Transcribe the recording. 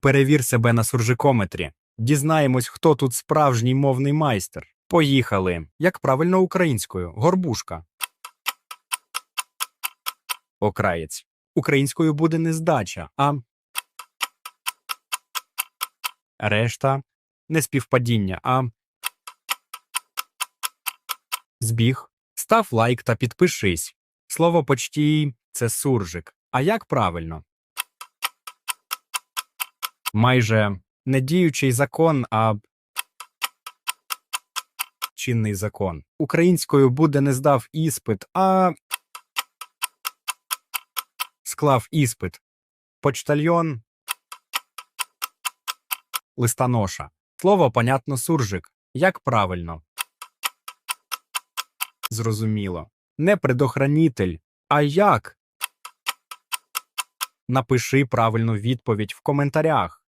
Перевір себе на суржикометрі. Дізнаємось, хто тут справжній мовний майстер. Поїхали. Як правильно українською? Горбушка. Окраєць. Українською буде не здача, а решта не співпадіння, а збіг. Став лайк та підпишись. Слово почтій це суржик. А як правильно? Майже не діючий закон, а чинний закон. Українською буде не здав іспит, а склав іспит. Почтальйон. Листоноша. Слово, понятно, суржик. Як правильно? Зрозуміло. Не предохранитель. А як? Напиши правильну відповідь в коментарях.